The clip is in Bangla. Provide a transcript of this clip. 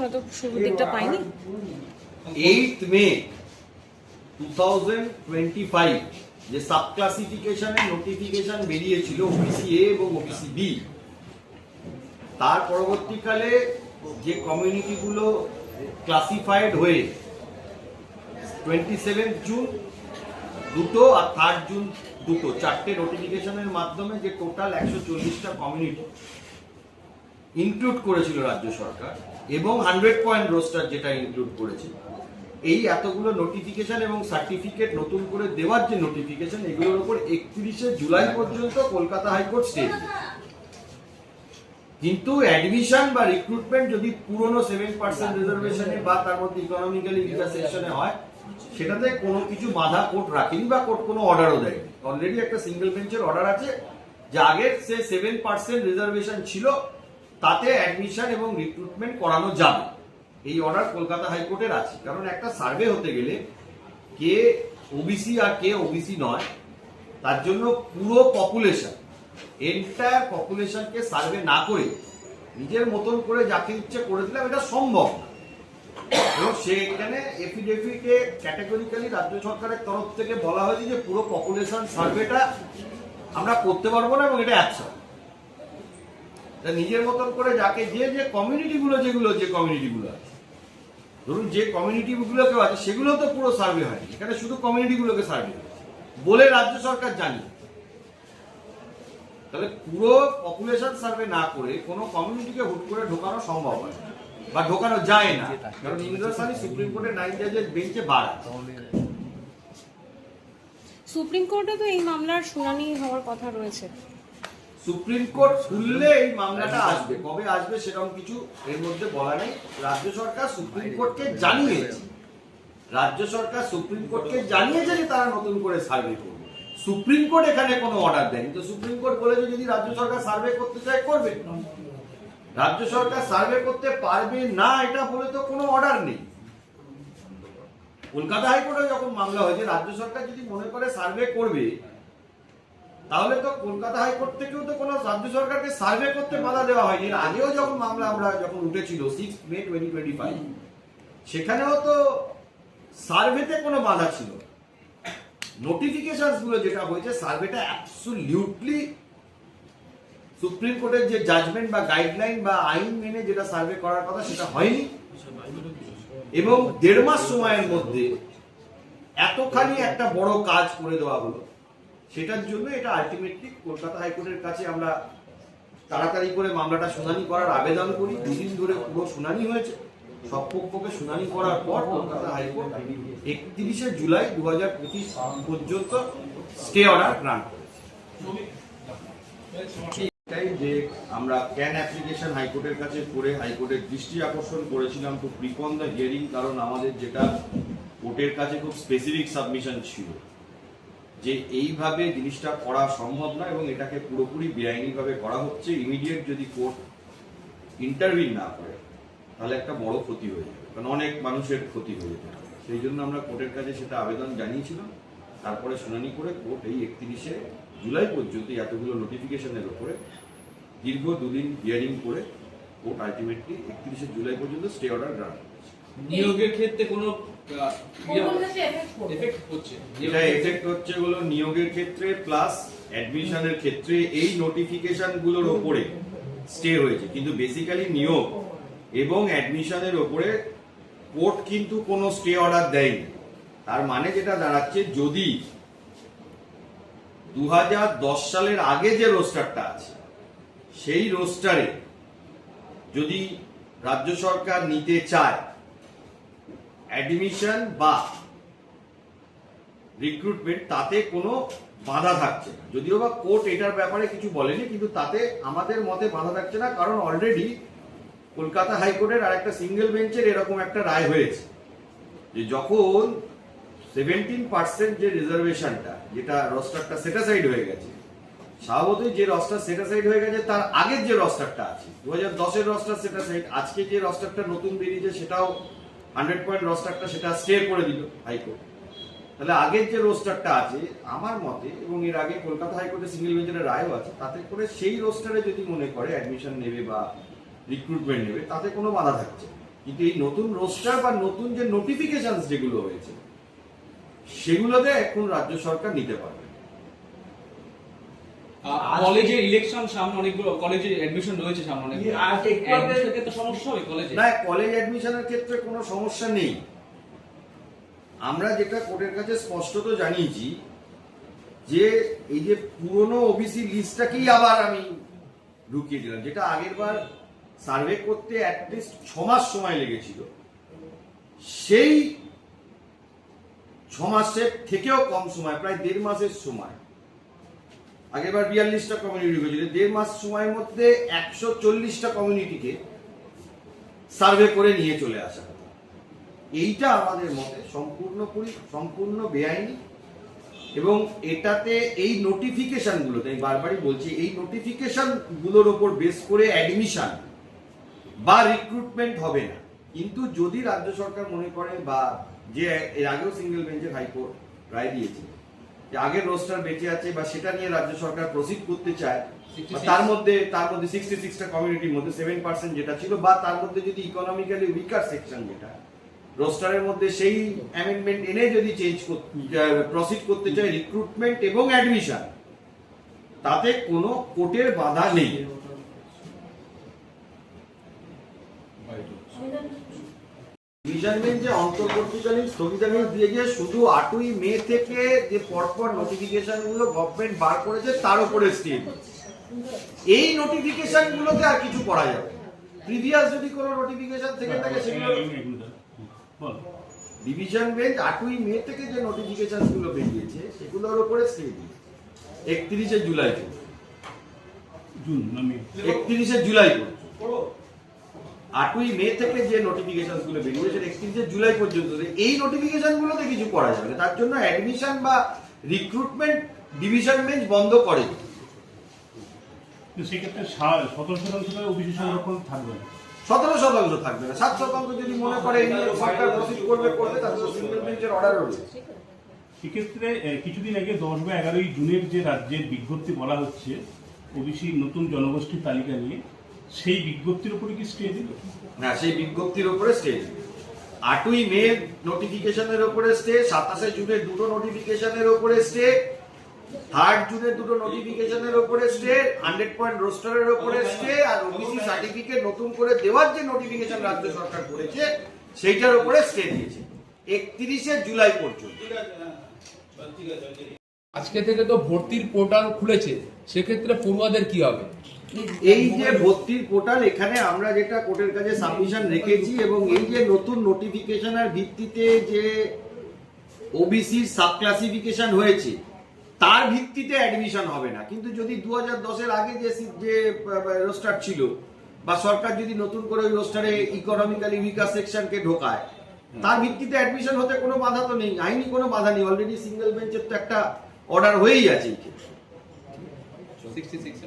আমরা তো শুরুর দিকটা পাইনি। Eight May two thousand twenty five যে সাব ক্লাসিফিকেশনের নোটিফিকেশন বেরিয়েছিল ওবিসি এ এবং ওবিসি বি তার পরবর্তীকালে যে কমিউনিটিগুলো ক্লাসিফাইড হয়ে টোয়েন্টি সেভেন জুন দুটো আর থার্ড জুন দুটো, চারটে নোটিফিকেশনের মাধ্যমে যে টোটাল একশো চল্লিশটা কমিউনিটি ইনক্লুড করেছিল রাজ্য সরকার। এবং হান্ড্রেড পয়েন্ট রোস্টার যেটা ইনক্লুড করেছে। এই এতগুলো নোটিফিকেশন এবং সার্টিফিকেট নতুন করে দেওয়ার যে নোটিফিকেশন এগুলোর উপর একত্রিশে জুলাই পর্যন্ত কলকাতা হাইকোর্ট স্টে কিন্তু অ্যাডমিশন বা রিক্রুটমেন্ট যদি পুরনো সেভেন পার্সেন্ট রিজার্ভেশনে বা তার মধ্যে ইকোনমিক্যালি সেকশনে হয়, সেটাতে কোনো কিছু বাধা কোর্ট রাখেনি বা কোর্ট কোনো অর্ডারও দেয়নি। অলরেডি একটা সিঙ্গেল বেঞ্চের অর্ডার আছে। যে আগের সে সেভেন পার্সেন্ট রিজার্ভেশন ছিল তাতে অ্যাডমিশন এবং রিক্রুটমেন্ট করানো যাবে। এই অর্ডার কলকাতা হাইকোর্টের আছে। কারণ একটা সার্ভে হতে গেলে কে ওবিসি আর কে ওবিসি নয়, তার জন্য পুরো পপুলেশন এন্টায়ার পপুলেশনকে সার্ভে না করে নিজের মতন করে যাকে ইচ্ছে করে দিলাম, এটা সম্ভব না। এবং সেখানে এফিডেভিটে ক্যাটাগরিক্যালি রাজ্য সরকারের তরফ থেকে বলা হয়েছে যে পুরো পপুলেশন সার্ভেটা আমরা করতে পারব না এবং এটা তা নিজের মতন করে যাকে, যে যে কমিউনিটিগুলো যেগুলো, যে কমিউনিটিগুলো আছে। ধরুন যে কমিউনিটিগুলোকে আছে, সেগুলো তো পুরো সার্ভে হয়নি। এখানে শুধু কমিউনিটিগুলোকে সার্ভে বলে রাজ্য সরকার জানিয়ে তাহলে পুরো পপুলেশন সার্ভে না করে কোনো কমিউনিটিকে হুট করে ঢোকানো সম্ভব হয় বা ঢোকানো যায় না। কারণ ইন্দ্রসানি সুপ্রিম কোর্টের নাইন জাজের বেঞ্চে বার। সুপ্রিম কোর্টে তো এই মামলার শুনানি হওয়ার কথা রয়েছে। সুপ্রিম কোর্ট খুললে এই মামলাটা আসবে। কবে আসবে সেরকম কিছু এর মধ্যে বলা নেই। রাজ্য সরকার সুপ্রিম কোর্টকে জানিয়েছে। রাজ্য সরকার সুপ্রিম কোর্টকে জানিয়েছে যে তারা নতুন করে সার্ভে করবে। সুপ্রিম কোর্ট এখানে কোনো অর্ডার দেয়নি। তো সুপ্রিম কোর্ট বলেছে যদি রাজ্য সরকার সার্ভে করতে চায়, করবে। রাজ্য সরকার সার্ভে করতে পারবে না, এটা বলে তো কোনো অর্ডার নেই। কলকাতা হাইকোর্টে যখন মামলা হয়েছে, রাজ্য সরকার যদি মনে করে সার্ভে করবে তাহলে তো কলকাতা হাইকোর্ট থেকেও তো কোনো রাজ্য সরকারকে সার্ভে করতে বাধা দেওয়া হয়নি। এর আগেও যখন মামলা আমরা যখন উঠেছিল six May twenty twenty five সেখানেও তো সার্ভেতে কোনো বাধা ছিল। নোটিফিকেশনগুলো যেটা হয়েছে, সার্ভেটা অ্যাবসলিউটলি সুপ্রিম কোর্টের যে জাজমেন্ট বা গাইডলাইন বা আইন মেনে যেটা সার্ভে করার কথা সেটা হয়নি। এবং দেড় মাস সময়ের মধ্যে এতখানি একটা বড় কাজ করে দেওয়া হলো। সেটার জন্য এটা আলটিমেটলি কলকাতা হাইকোর্টের কাছে আমরা তাড়াতাড়ি করে মামলাটা শুনানি করার আবেদন করি। দুদিন ধরে পুরো শুনানি হয়েছে। সব পক্ষকে শুনানি করার পর কলকাতা হাইকোর্ট একত্রিশে জুলাই দু হাজার পঁচিশ পর্যন্ত স্টে অর্ডার গ্রান্ট যে আমরা ক্যান অ্যাপ্লিকেশন হাইকোর্টের কাছে করে হাইকোর্টের দৃষ্টি আকর্ষণ করেছিলাম টু প্রিপন দ্য হিয়ারিং কারণ আমাদের যেটা কোর্টের কাছে খুব স্পেসিফিক সাবমিশন ছিল। যে এইভাবে জিনিসটা করা সম্ভব না এবং এটাকে পুরোপুরি বেআইনিভাবে করা হচ্ছে ইমিডিয়েট যদি কোর্ট ইন্টারভিউ না করে, তাহলে একটা বড় ক্ষতি হয়ে যাবে। কারণ অনেক মানুষের ক্ষতি হয়ে যেতে সেই জন্য আমরা কোর্টের কাছে সেটা আবেদন জানিয়েছিলাম। তারপরে শুনানি করে কোর্ট এই একত্রিশে জুলাই পর্যন্ত এতগুলো নোটিফিকেশনের ওপরে দীর্ঘ দুদিন হিয়ারিং করে কোর্ট আলটিমেটলি একত্রিশে জুলাই পর্যন্ত স্টে অর্ডার গ্রান্ট নিয়োগের ক্ষেত্রে কোনো এফেক্ট এফেক্ট হচ্ছে। এটা এফেক্ট হচ্ছে হলো নিয়োগের ক্ষেত্রে প্লাস অ্যাডমিশনের ক্ষেত্রে এই নোটিফিকেশনগুলোর ওপরে স্টে হয়েছে। কিন্তু বেসিক্যালি নিয়োগ এবং অ্যাডমিশনের ওপরে কোর্ট কিন্তু কোনো স্টে অর্ডার দেয়নি। তার মানে যেটা দাঁড়াচ্ছে যদি দু হাজার দশ সালের আগে যে রোস্টারটা আছে সেই রোস্টারে যদি রাজ্য সরকার নিতে চায় অ্যাডমিশন বা রিক্রুটমেন্ট তাতে কোনো বাধা থাকছে না। যদিও বা কোর্ট এটার ব্যাপারে কিছু বলেনি, কিন্তু তাতে আমাদের মতে বাধা থাকছে না, কারণ অলরেডি কলকাতা হাইকোর্টের আর একটা সিঙ্গেল বেঞ্চের এরকম একটা রায় হয়েছে যে যখন সেভেন্টিন পার্সেন্ট যে রিজার্ভেশনটা যেটা রস্টারটা সেটাসাইড হয়ে গেছে, স্বাভাবতই যে রস্টার সেটাসাইড হয়ে গেছে, তার আগের যে রস্টারটা আছে, দু হাজার দশের রস্টার সেটাসাইড আজকে যে রস্টারটা নতুন বেরিয়েছে, সেটাও হান্ড্রেড পয়েন্ট রোস্টারটা সেটা স্টে করে দিল হাইকোর্ট তাহলে আগের যে রোস্টারটা আছে, আমার মতে, এবং এর আগে কলকাতা হাইকোর্টে সিঙ্গেল বেঞ্চের রায়ও আছে, তাতে করে সেই রোস্টারে যদি মনে করে অ্যাডমিশন নেবে বা রিক্রুটমেন্ট নেবে, তাতে কোনো বাধা থাকছে। কিন্তু এই নতুন রোস্টার বা নতুন যে নোটিফিকেশন যেগুলো হয়েছে, সেগুলোতে এখন রাজ্য সরকার নিতে পারবে কলেজে ইলেকশন সামনে অনেকগুলো কলেজে অ্যাডমিশন রয়েছে সামনে আগে- ক্ষেত্রে সমস্যা হবে কলেজে? না কলেজ অ্যাডমিশনের ক্ষেত্রে কোনো সমস্যা নেই। আমরা যেটা কোর্টের কাছে স্পষ্টত জানিয়েছি যে এই যে পুরনো ওবিসি লিস্টটাকেই আবার আমি ঢুকিয়ে দিলাম যেটা আগের বার সার্ভে করতে অ্যাটলিস্ট ছ মাস সময় লেগেছিল। সেই ছ মাসের থেকেও কম সময় প্রায় দেড় মাসের সময়। আগেরবার বিয়াল্লিশটা কমিউনিটি হয়েছিল। দেড় মাস সময়ের মধ্যে একশো চল্লিশটা কমিউনিটিকে সার্ভে করে নিয়ে চলে আসা এইটা আমাদের মতে সম্পূর্ণ পরি, সম্পূর্ণ বেআইনি এবং এটাতে এই নোটিফিকেশানগুলোতে আমি বারবারই বলছি, এই নোটিফিকেশনগুলোর ওপর বেস করে অ্যাডমিশান বা রিক্রুটমেন্ট হবে না। কিন্তু যদি রাজ্য সরকার মনে করে বা যে এর আগেও সিঙ্গেল বেঞ্চের হাইকোর্ট রায় দিয়েছে যে আগের রোস্টার বেঁচে আছে বা সেটা নিয়ে রাজ্য সরকার প্রসিড করতে চায় তার মধ্যে তার মধ্যে সিক্সটি সিক্সটা কমিউনিটির মধ্যে সেভেন পার্সেন্ট যেটা ছিল বা তার মধ্যে যদি ইকোনমিক্যালি উইকার সেকশন যেটা রোস্টারের মধ্যে সেই অ্যামেন্ডমেন্ট এনে যদি চেঞ্জ প্রসিড করতে চায় রিক্রুটমেন্ট এবং অ্যাডমিশন তাতে কোনো কোর্টের বাধা নেই। ডিভিশন বেঞ্চে অন্তর্বর্তীকালীন স্থগিতাদেশ দিয়ে গিয়ে শুধু আটই মে থেকে যে পরপর নোটিফিকেশনগুলো গভর্নমেন্ট বার করেছে তার উপরে স্টে এই নোটিফিকেশন গুলোতে আর কিছু করা যাবে প্রিভিয়াস যদি কোনো নোটিফিকেশন থেকে থাকে সেগুলো ডিভিশন বেঞ্চ আটই মে থেকে যে নোটিফিকেশনগুলো বেরিয়েছে সেগুলোর উপরে স্টে দিয়ে একত্রিশে জুলাই জুন একত্রিশে জুলাই পর্যন্ত। আটই মে থেকে যে নোটিফিকেশনগুলো বেরিয়েছে একত্রিশে জুলাই পর্যন্ত এই নোটিফিকেশন গুলোতে কিছু করা যাবে তার জন্য অ্যাডমিশন বা রিক্রুটমেন্ট ডিভিশন বেঞ্চ বন্ধ করে। সেক্ষেত্রে সতেরো শতাংশ সংরক্ষণ থাকবে না। সতেরো শতাংশ থাকবে না। সাত শতাংশ যদি মনে করে সরকার প্রসিড করবে করবে তাহলে সিঙ্গেল বেঞ্চের অর্ডার রয়েছে। সেক্ষেত্রে কিছুদিন আগে দশ বা এগারোই জুনের যে রাজ্যের বিজ্ঞপ্তি বলা হচ্ছে ওবিসি নতুন জনগোষ্ঠীর তালিকা নিয়ে সেই বিজ্ঞপ্তির উপরে কি স্টে দিল না সেই বিজ্ঞপ্তির উপরে স্টে আটই মে নোটিফিকেশনের উপরে স্টে সাতাশে জুনে দুটো নোটিফিকেশনের উপরে স্টে থার্ড জুনে দুটো নোটিফিকেশনের উপরে স্টে হান্ড্রেড পয়েন্ট রোস্টারের উপরে স্টে আর ওবিসি সার্টিফিকেট নতুন করে দেওয়ার যে নোটিফিকেশন রাজ্য সরকার করেছে সেইটার উপরে স্টে দিয়েছে। একত্রিশে জুলাই পর্যন্ত। আজকে থেকে তো ভর্তির পোর্টাল খুলেছে। সেক্ষেত্রে পড়ুয়াদের কি হবে? এই যে ভর্তির পোর্টাল এখানে আমরা যেটা কোর্টের কাছে সাবমিশন রেখেছি এবং এই যে নতুন নোটিফিকেশনের ভিত্তিতে যে ওবিসির সাব ক্লাসিফিকেশন হয়েছে, তার ভিত্তিতে অ্যাডমিশন হবে না। কিন্তু যদি দু হাজার দশের আগে যে যে রোস্টার ছিল, বা সরকার যদি নতুন করে ওই রোস্টারে ইকোনমিক্যালি উইকার সেকশনকে ঢোকায়, তার ভিত্তিতে অ্যাডমিশন হতে কোনো বাধা তো নেই। আইনি কোনো বাধা নেই। অলরেডি সিঙ্গেল বেঞ্চের তো একটা অর্ডার হয়েই আছে এই ক্ষেত্রে। Sixty six